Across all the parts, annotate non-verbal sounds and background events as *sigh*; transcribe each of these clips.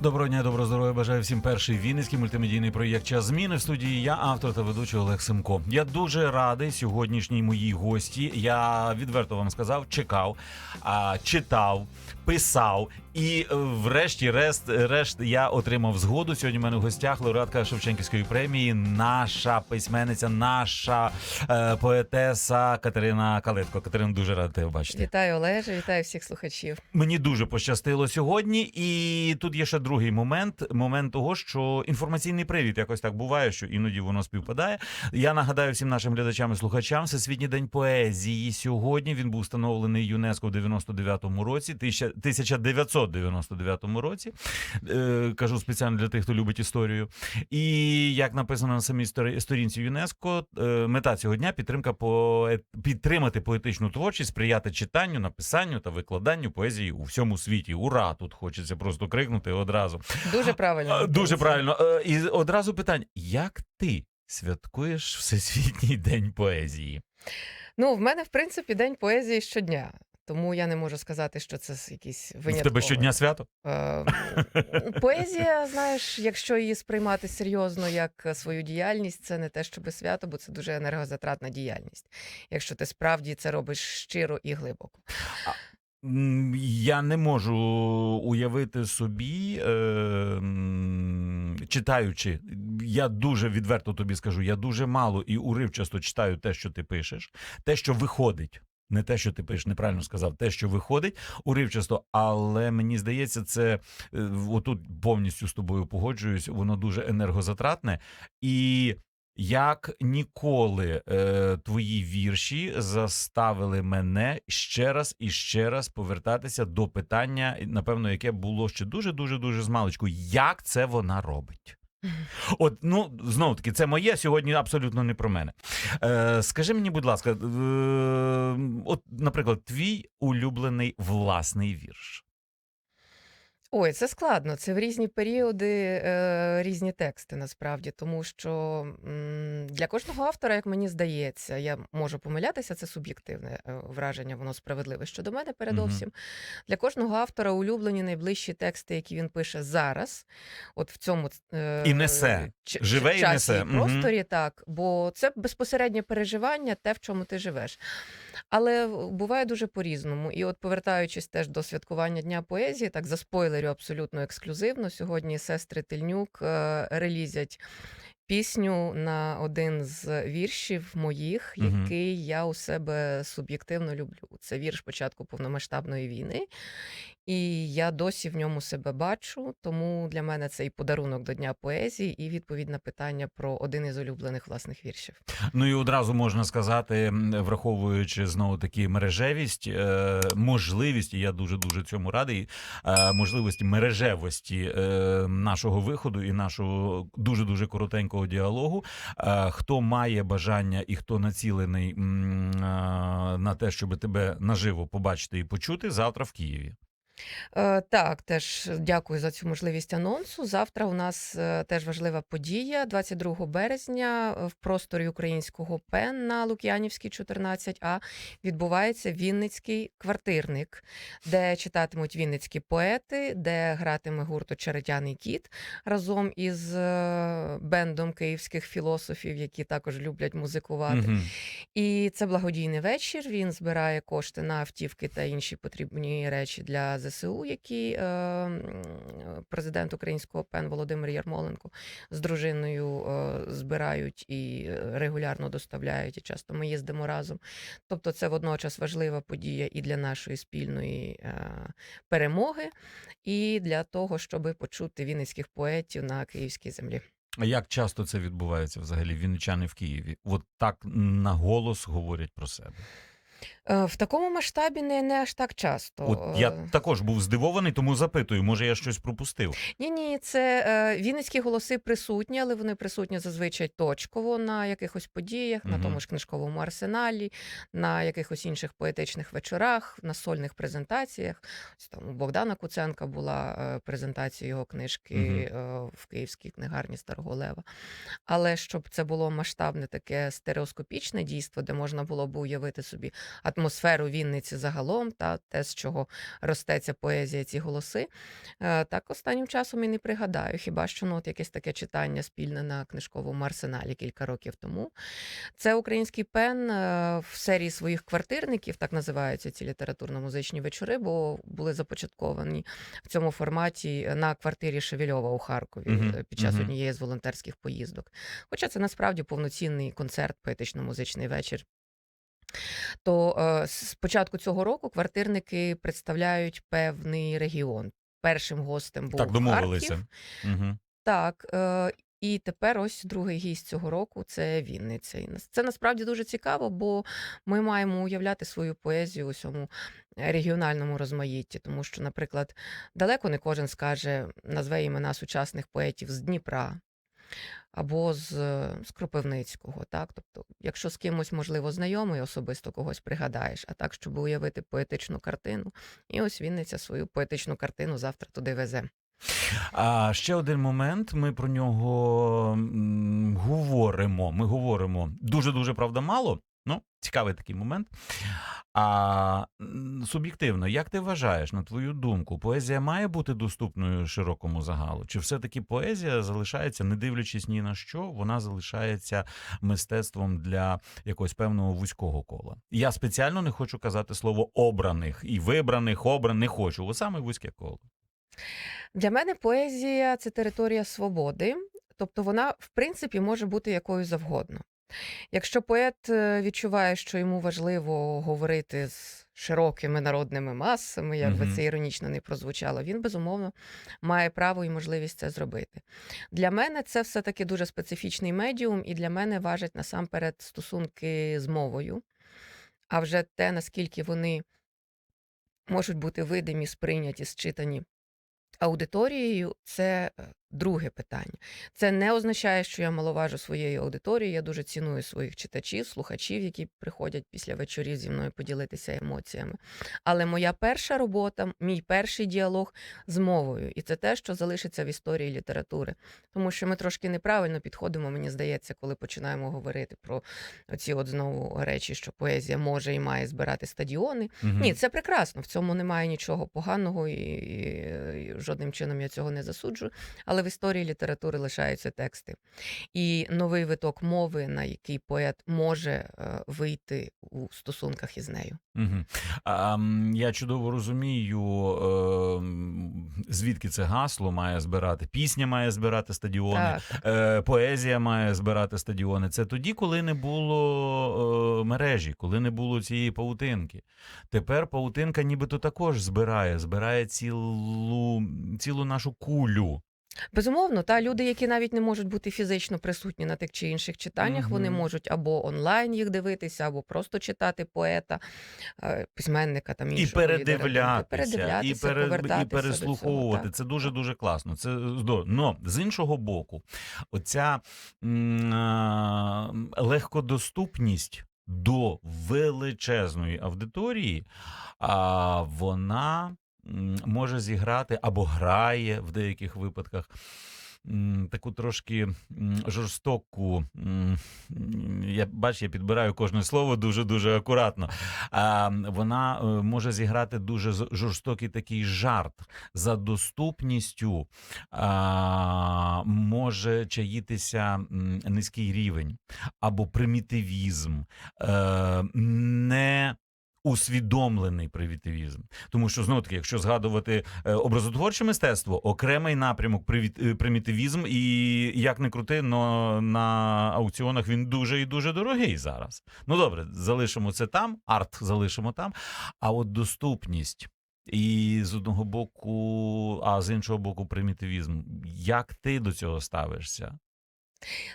Доброго дня, доброго здоров'я. Бажаю всім перший вінницький мультимедійний проєкт Час зміни в студії. Я автор та ведучий Олег Семко. Я дуже радий сьогоднішній моїй гості. Я відверто вам сказав, чекав, читав, писав. І е, врешті решт, решт я отримав згоду. Сьогодні в мене в гостях лауреатка Шевченківської премії, наша письменниця, наша е, поетеса Катерина Калитко. Катерина, дуже рада тебе бачити. Вітаю Олеже, вітаю всіх слухачів. Мені дуже пощастило сьогодні, і тут є ще другий момент: момент того, що інформаційний привід якось так буває, що іноді воно співпадає. Я нагадаю всім нашим глядачам і слухачам, Всесвітній день поезії. Сьогодні він був встановлений ЮНЕСКО в 99-му році, 1999 році. Е, кажу спеціально для тих, хто любить історію. І як написано на самій сторінці ЮНЕСКО, е, мета цього дня підтримка поет... підтримати поетичну творчість, сприяти читанню, написанню та викладанню поезії у всьому світі. Ура! Тут хочеться просто крикнути одразу. Дуже правильно. Дуже правильно. Е, І одразу питання: як ти святкуєш Всесвітній день поезії? Ну, в мене, в принципі, день поезії щодня. Тому я не можу сказати, що це с- якийсь В тебе щодня свято? Е, *laughs* Поезія, знаєш, якщо її сприймати серйозно як свою діяльність, це не те, щоби свято, бо це дуже енергозатратна діяльність. Якщо ти справді це робиш щиро і глибоко. Я не можу уявити собі, е, читаючи, я дуже відверто тобі скажу, я дуже мало і уривчасто читаю те, що ти пишеш, те, що виходить. Не те, що ти пишеш, неправильно сказав, те, що виходить уривчасто, але мені здається, це е, отут повністю з тобою погоджуюсь, воно дуже енергозатратне. І як ніколи е, твої вірші заставили мене ще раз і ще раз повертатися до питання, напевно, яке було ще дуже дуже дуже змалечку. Як це вона робить? От, ну знову таки, це моє сьогодні абсолютно не про мене. Е, скажи мені, будь ласка, е, от, наприклад, твій улюблений власний вірш. Ой, це складно. Це в різні періоди е, різні тексти насправді, тому що м, для кожного автора, як мені здається, я можу помилятися, це суб'єктивне е, враження, воно справедливе щодо мене передовсім. Для кожного автора улюблені найближчі тексти, які він пише зараз, от в цьому е, І несе. ч- Живе і часі несе. Мгм. просторі, так, бо це безпосереднє переживання, те, в чому ти живеш. Але буває дуже по-різному. І от повертаючись теж до святкування Дня поезії, так заспойлерю абсолютно ексклюзивно. Сьогодні сестри Тельнюк е, релізять пісню на один з віршів моїх, який я у себе суб'єктивно люблю. Це вірш початку повномасштабної війни. І я досі в ньому себе бачу, тому для мене це і подарунок до Дня поезії, і відповідь на питання про один із улюблених власних віршів. Ну і одразу можна сказати, враховуючи знову таки мережевість, е, можливість, і я дуже дуже цьому радий. е, Можливості мережевості е, нашого виходу і нашого дуже дуже коротенького діалогу. Хто має бажання і хто націлений на те, щоб тебе наживо побачити і почути завтра в Києві. Е, Так, теж дякую за цю можливість анонсу. Завтра у нас е, теж важлива подія. 22 березня е, в просторі українського ПЕН на Лук'янівській 14А відбувається Вінницький квартирник, де читатимуть вінницькі поети, де гратиме гурт Очеретяний кіт разом із бендом київських філософів, які також люблять музикувати. Мгм. І це благодійний вечір. Він збирає кошти на автівки та інші потрібні речі для ЗСУ, які е, президент українського ПЕН Володимир Ярмоленко з дружиною е, збирають і е, регулярно доставляють. І часто ми їздимо разом. Тобто, це водночас важлива подія і для нашої спільної перемоги, і для того, щоб почути вінницьких поетів на київській землі. А як часто це відбувається взагалі? Вінничани в Києві? От так на голос говорять про себе. Е, В такому масштабі не, не аж так часто. От я Е, також був здивований, тому запитую, може я щось пропустив. Ні, ні, це е, вінницькі голоси присутні, але вони присутні зазвичай точково на якихось подіях, на тому ж книжковому арсеналі, на якихось інших поетичних вечорах, на сольних презентаціях. Ось там у Богдана Куценка була презентація його книжки е, в київській книгарні Старого Лева. Але щоб це було масштабне таке стереоскопічне дійство, де можна було б уявити собі атмосферу Вінниці загалом, та те, з чого росте ця поезія, ці голоси. Е, Так останнім часом і не пригадаю. Хіба що ну, от якесь таке читання спільне на книжковому арсеналі кілька років тому. Це український пен е, в серії своїх квартирників, так називаються ці літературно-музичні вечори, бо були започатковані в цьому форматі на квартирі Шевельова у Харкові Мгм, е, під час мгм. однієї з волонтерських поїздок. Хоча це насправді повноцінний концерт, поетично-музичний вечір. То е, з початку цього року квартирники представляють певний регіон. Першим гостем був Так домовилися. Харків. Угу. Так, е, і тепер ось другий гість цього року це Вінниця. І Це насправді дуже цікаво, бо ми маємо уявляти свою поезію у цьому регіональному розмаїтті. Тому що, наприклад, далеко не кожен скаже, назве імена сучасних поетів з Дніпра або з, е, з Кропивницького. Так? Тобто, якщо з кимось, можливо, знайомий, особисто когось пригадаєш, а так, щоб уявити поетичну картину. І ось Вінниця свою поетичну картину завтра туди везе. А ще один момент. Ми про нього говоримо. Ми говоримо дуже дуже правда мало. Ну, цікавий такий момент. А суб'єктивно, як ти вважаєш, на твою думку, поезія має бути доступною широкому загалу? Чи все-таки поезія залишається, не дивлячись ні на що, вона залишається мистецтвом для якогось певного вузького кола? Я спеціально не хочу казати слово обраних і вибраних, обраних не хочу. Ось саме вузьке коло. Для мене поезія це територія свободи, тобто вона, в принципі, може бути якою завгодно. Якщо поет е, відчуває, що йому важливо говорити з широкими народними масами, як би це іронічно не прозвучало, він безумовно має право і можливість це зробити. Для мене це все-таки дуже специфічний медіум, і для мене важать насамперед стосунки з мовою. А вже те, наскільки вони можуть бути видимі, сприйняті, считані аудиторією, це е, друге питання. Це не означає, що я маловажу своєї аудиторії. Я дуже ціную своїх читачів, слухачів, які приходять після вечорів зі мною поділитися емоціями. Але моя перша робота, мій перший діалог з мовою, і це те, що залишиться в історії літератури. Тому що ми трошки неправильно підходимо, мені здається, коли починаємо говорити про ці от знову речі, що поезія може і має збирати стадіони. Мгм. Ні, це прекрасно. В цьому немає нічого поганого, і, і, і жодним чином я цього не засуджую. Але в історії літератури лишаються тексти. І новий виток мови, на який поет може е, вийти у стосунках із нею. Угу. А, я чудово розумію, е, звідки це гасло має збирати. Пісня має збирати стадіони, Так. е, поезія має збирати стадіони. Це тоді, коли не було е, мережі, коли не було цієї паутинки. Тепер паутинка нібито також збирає, збирає цілу, цілу нашу кулю. Безумовно, та люди, які навіть не можуть бути фізично присутні на тих чи інших читаннях, вони можуть або онлайн їх дивитися, або просто читати поета, е, письменника там І іншого лідера передивлятися, і, передивлятися, пере, і переслуховувати. цього. Це дуже дуже класно. Це здорово. Но з іншого боку, оця м, а, легкодоступність до величезної аудиторії, а вона може зіграти або грає в деяких випадках. Таку трошки жорстоку. Я бач, я підбираю кожне слово дуже дуже акуратно. Вона е, може зіграти дуже жорстокий такий жарт за доступністю. Може чаїтися низький рівень або примітивізм, е, не усвідомлений примітивізм. Тому що знову таки, якщо згадувати е, образотворче мистецтво, окремий напрямок е, примітивізм, і як не крути, но на аукціонах він дуже і дуже дорогий зараз. Ну добре, залишимо це там, арт залишимо там. А от доступність. І з одного боку, а з іншого боку, примітивізм. Як ти до цього ставишся?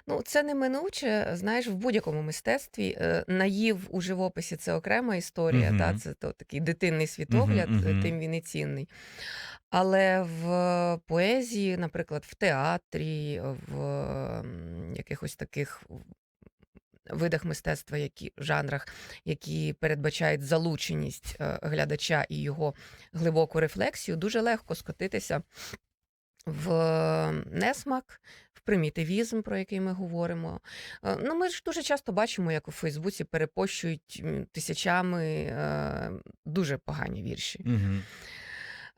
Ну, це неминуче, знаєш, в будь-якому мистецтві е, наїв у живописі це окрема історія, Мгм. та це то такий дитинний світогляд, Мгм, е, мгм. тим він і цінний. Але в поезії, наприклад, в театрі, в м, якихось таких видах мистецтва, які жанрах, які передбачають залученість е, глядача і його глибоку рефлексію, дуже легко скотитися в несмак, примітивізм, про який ми говоримо. Е, Ну, ми ж дуже часто бачимо, як у Фейсбуці перепощують тисячами е, дуже погані вірші. Угу.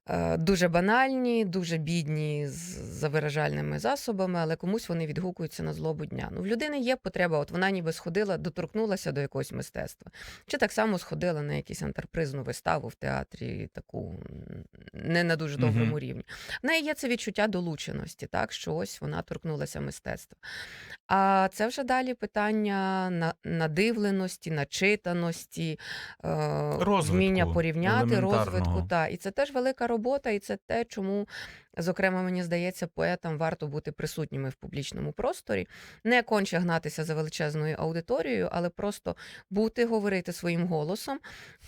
Е, Дуже банальні, дуже бідні з за виражальними засобами, але комусь вони відгукуються на злобу дня. Ну, в людини є потреба, от вона ніби сходила, доторкнулася до якогось мистецтва. Чи так само сходила на якусь антерпризну виставу в театрі, таку не на дуже доброму Мгм. рівні. В неї є це відчуття долученості, так, що ось вона торкнулася мистецтва. А це вже далі питання на- надивленості, начитаності, е, Розвитку вміння порівняти, розвитку. Та. І це теж велика робота, і це те, чому, зокрема, мені здається, поетам варто бути присутніми в публічному просторі, не конче гнатися за величезною аудиторією, але просто бути, говорити своїм голосом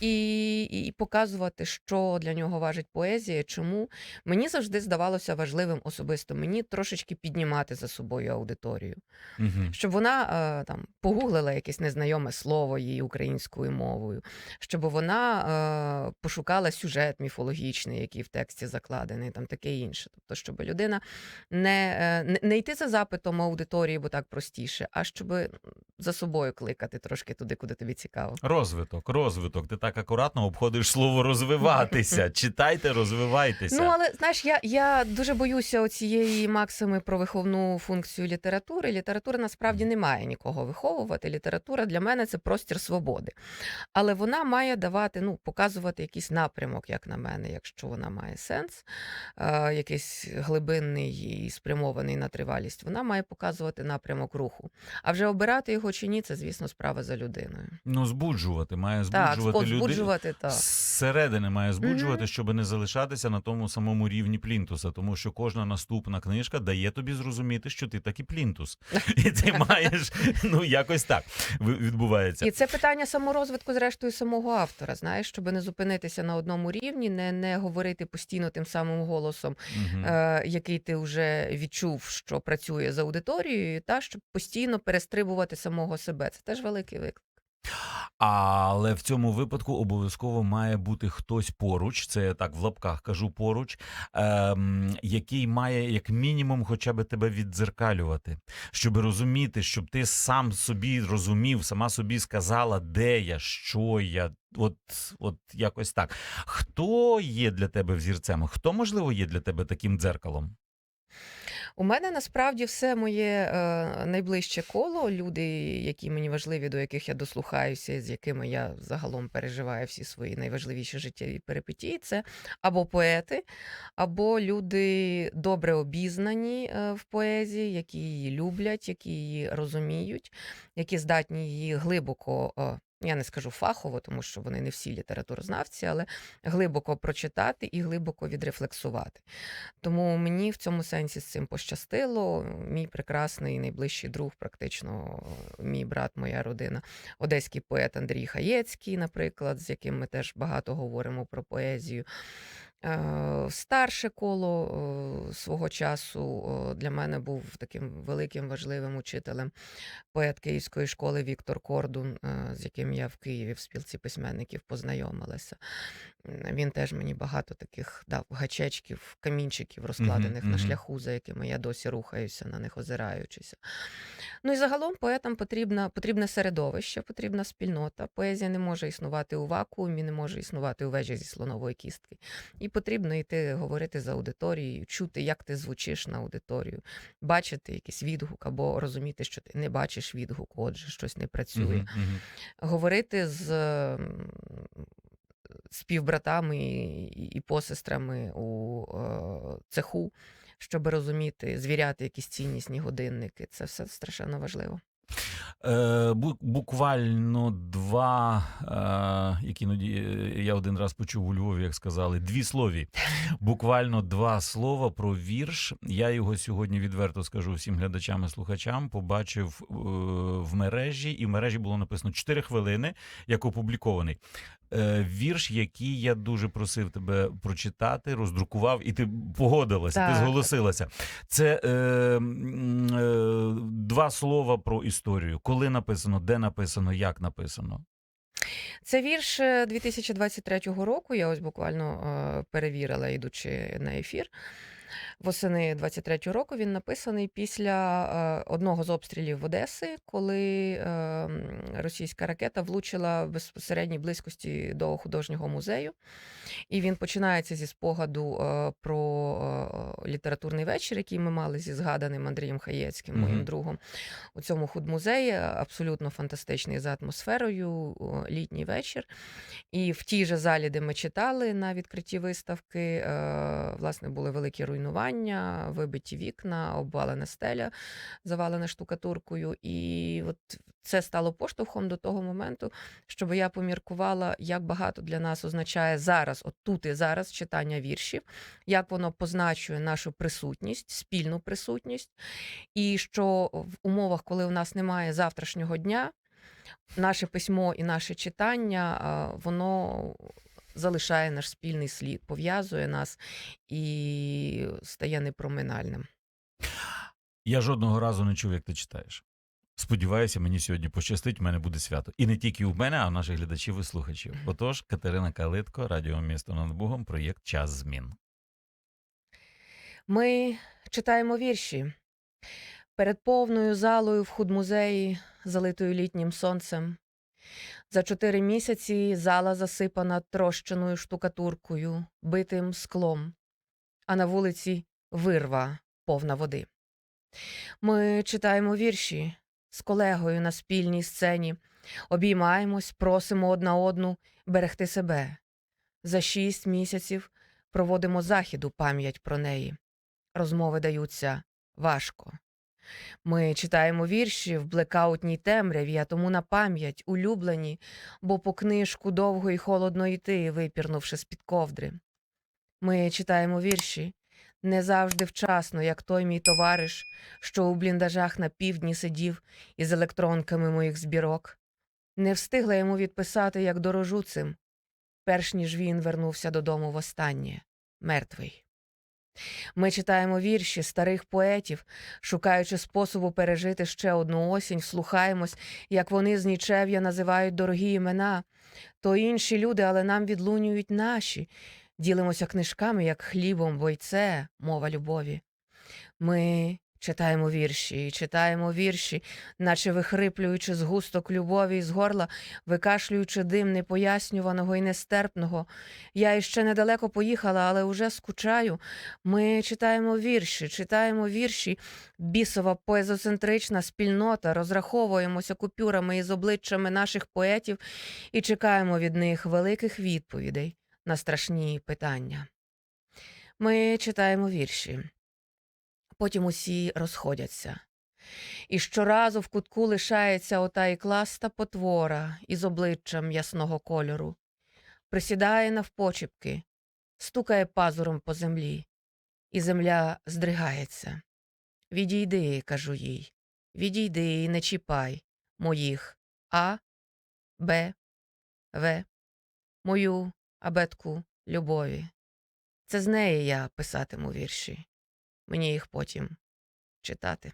і, і показувати, що для нього важить поезія, чому. Мені завжди здавалося важливим особисто мені трошечки піднімати за собою аудиторію Угу. щоб вона е, там погуглила якесь незнайоме слово її українською мовою, щоб вона е, пошукала сюжет міфологічний, який в тексті закладений, там таке інше. Тобто, щоб людина не, е, не, не йти за запитом аудиторії, бо так простіше, а щоб за собою кликати трошки туди, куди тобі цікаво. Розвиток, розвиток. Ти так акуратно обходиш слово *laughs* розвиватися. Читайте, розвивайтеся. Ну, але знаєш, я, я дуже боюся оцієї максими про виховну функцію літератури. Література насправді не має нікого виховувати. Література для мене це простір свободи. Але вона має давати, ну, показувати якийсь напрямок, як на мене, якщо вона має сенс, е, якийсь глибинний і спрямований на тривалість. Вона має показувати напрямок руху. А вже обирати його чи ні, це, звісно, справа за людиною. Ну, збуджувати, має Так, збуджувати от людей. збуджувати так. Зсередини має збуджувати, Мгм. щоб не залишатися на тому самому рівні плінтуса, тому що кожна наступна книжка дає тобі зрозуміти, що ти таки плінтус, і ти *laughs* маєш ну якось так відбувається. І це питання саморозвитку, зрештою, самого автора. Знаєш, щоб не зупинитися на одному рівні, не, не говорити постійно тим самим голосом, Мгм. е, який ти вже відчув, що працює з аудиторією, та щоб постійно перестрибувати самого себе. Це теж великий виклик. Але в цьому випадку обов'язково має бути хтось поруч, це я так в лапках кажу поруч, ем, який має як мінімум хоча б тебе віддзеркалювати, щоб розуміти, щоб ти сам собі розумів, сама собі сказала, де я, що я. От, от якось так. Хто є для тебе взірцем? Хто, можливо, є для тебе таким дзеркалом? У мене насправді все моє е, найближче коло, люди, які мені важливі, до яких я дослухаюся, з якими я загалом переживаю всі свої найважливіші життєві перипетії, це або поети, або люди добре обізнані е, в поезії, які її люблять, які її розуміють, які здатні її глибоко. Я не скажу фахово, тому що вони не всі літературознавці, але глибоко прочитати і глибоко відрефлексувати. Тому мені в цьому сенсі з цим пощастило. Мій прекрасний найближчий друг, практично мій брат, моя родина, одеський поет Андрій Хаєцький, наприклад, з яким ми теж багато говоримо про поезію. Е, Старше коло е, свого часу е, для мене був таким великим важливим учителем поет Київської школи Віктор Кордун, з яким я в Києві в спілці письменників познайомилася. Він теж мені багато таких дав гачечків, камінчиків, розкладених на шляху, за якими я досі рухаюся, на них озираючися. Ну і загалом поетам потрібна, потрібне середовище, потрібна спільнота. Поезія не може існувати у вакуумі, не може існувати у вежі зі слонової кістки. І потрібно йти говорити з аудиторією, чути, як ти звучиш на аудиторію, бачити якийсь відгук або розуміти, що ти не бачиш відгуку, отже, щось не працює. Мгм, мгм. Говорити з співбратами і, посестрами у е, цеху, щоб розуміти, звіряти якісь ціннісні годинники. Це все страшенно важливо. Е, бу- буквально два, е, які іноді, е, я один раз почув у Львові, як сказали, дві слові. Буквально два слова про вірш. Я його сьогодні відверто скажу всім глядачам і слухачам. Побачив в мережі, і в мережі було написано 4 хвилини, як опублікований. Вірш, який я дуже просив тебе прочитати, роздрукував, і ти погодилася, ти зголосилася. Це е, е, два слова про історію. Коли написано, де написано, як написано. Це вірш е, 2023 року. Я ось буквально е, перевірила, йдучи на ефір. Восени 23-го року. Він написаний після е, одного з обстрілів в Одеси, коли е, російська ракета влучила в безпосередній близькості до художнього музею. І він починається зі спогаду е, про літературний вечір, який ми мали зі згаданим Андрієм Хаєцьким, моїм другом, у цьому худмузеї. Абсолютно фантастичний за атмосферою, літній вечір. І в тій же залі, де ми читали на відкритті виставки, власне, були великі руйнування, вибиті вікна, обвалена стеля, завалена штукатуркою. І от це стало поштовхом до того моменту, щоб я поміркувала, як багато для нас означає зараз, от тут і зараз читання віршів, як воно позначує нашу присутність, спільну присутність, і що в умовах, коли у нас немає завтрашнього дня, наше письмо і наше читання, воно залишає наш спільний слід, пов'язує нас і стає непроминальним. Я жодного разу не чув, як ти читаєш. Сподіваюся, мені сьогодні пощастить, в мене буде свято. І не тільки у мене, а у наших глядачів і слухачів. Отож, Катерина Калитко, Радіо Місто над Бугом, проєкт Час змін. Ми читаємо вірші перед повною залою в худмузеї, залитою літнім сонцем. За чотири місяці зала засипана трощеною штукатуркою, битим склом, а на вулиці вирва повна води. Ми читаємо вірші з колегою на спільній сцені, обіймаємось, просимо одна одну берегти себе. За шість місяців проводимо захід у пам'ять про неї. Розмови даються важко. Ми читаємо вірші в блекаутній темряві, а тому на пам'ять улюблені, бо по книжку довго і холодно йти, випірнувши з-під ковдри. Ми читаємо вірші не завжди вчасно, як той мій товариш, що у бліндажах на півдні сидів із електронками моїх збірок. Не встигла йому відписати, як дорожу цим, перш ніж він вернувся додому востаннє, мертвий. Ми читаємо вірші старих поетів, шукаючи способу пережити ще одну осінь, слухаємось, як вони з нічев'я називають дорогі імена, то інші люди, але нам відлунюють наші, ділимося книжками, як хлібом, бо й це мова любові. Ми читаємо вірші, читаємо вірші, наче вихриплюючи з густок любові з горла, викашлюючи дим непояснюваного і нестерпного. Я іще недалеко поїхала, але уже скучаю. Ми читаємо вірші, читаємо вірші, бісова поезоцентрична спільнота, розраховуємося купюрами із обличчями наших поетів і чекаємо від них великих відповідей на страшні питання. Ми читаємо вірші, потім усі розходяться. І щоразу в кутку лишається ота ікласта потвора із обличчям ясного кольору, присідає навпочіпки, стукає пазуром по землі, і земля здригається. Відійди, кажу їй, відійди і не чіпай моїх А, Б, В, мою абетку любові. Це з неї я писатиму вірші. Мені їх потім читати.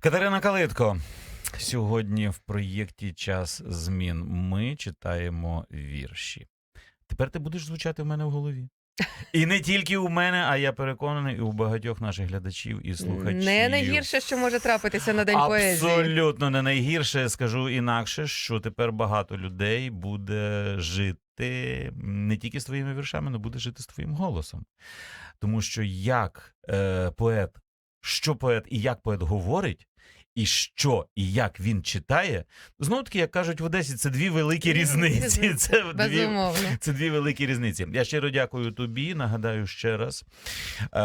Катерина Калитко. Сьогодні в проєкті Час змін ми читаємо вірші. Тепер ти будеш звучати в мене в голові. І не тільки у мене, а я переконаний, і у багатьох наших глядачів і слухачів. Не найгірше, що може трапитися на день поезії. Абсолютно не найгірше. Скажу інакше, що тепер багато людей буде жити не тільки з твоїми віршами, але буде жити з твоїм голосом. Тому що як е, поет, що поет і як поет говорить, і що і як він читає, знову таки, як кажуть в Одесі, це дві великі різниці. Це дві, це дві великі різниці. Я щиро дякую тобі. Нагадаю ще раз. Е,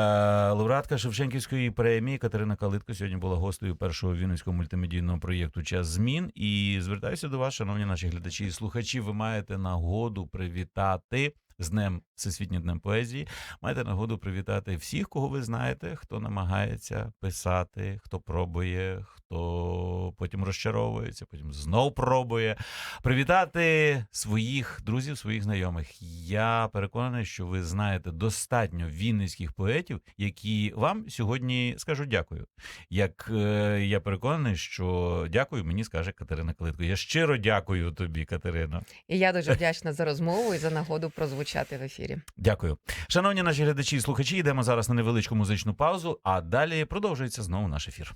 лауреатка Шевченківської премії Катерина Калитко сьогодні була гостею першого вінницького мультимедійного проєкту Час змін. І звертаюся до вас, шановні наші глядачі і слухачі. Ви маєте нагоду привітати. З Днем Всесвітнім днем поезії маєте нагоду привітати всіх, кого ви знаєте, хто намагається писати, хто пробує, хто потім розчаровується, потім знов пробує. Привітати своїх друзів, своїх знайомих. Я переконаний, що ви знаєте достатньо вінницьких поетів, які вам сьогодні скажуть дякую. Як е, я переконаний, що дякую, мені скаже Катерина Калитко. Я щиро дякую тобі, Катерино. І я дуже вдячна за розмову і за нагоду прозвучати в ефірі. Дякую. Шановні наші глядачі і слухачі, йдемо зараз на невеличку музичну паузу, а далі продовжується знову наш ефір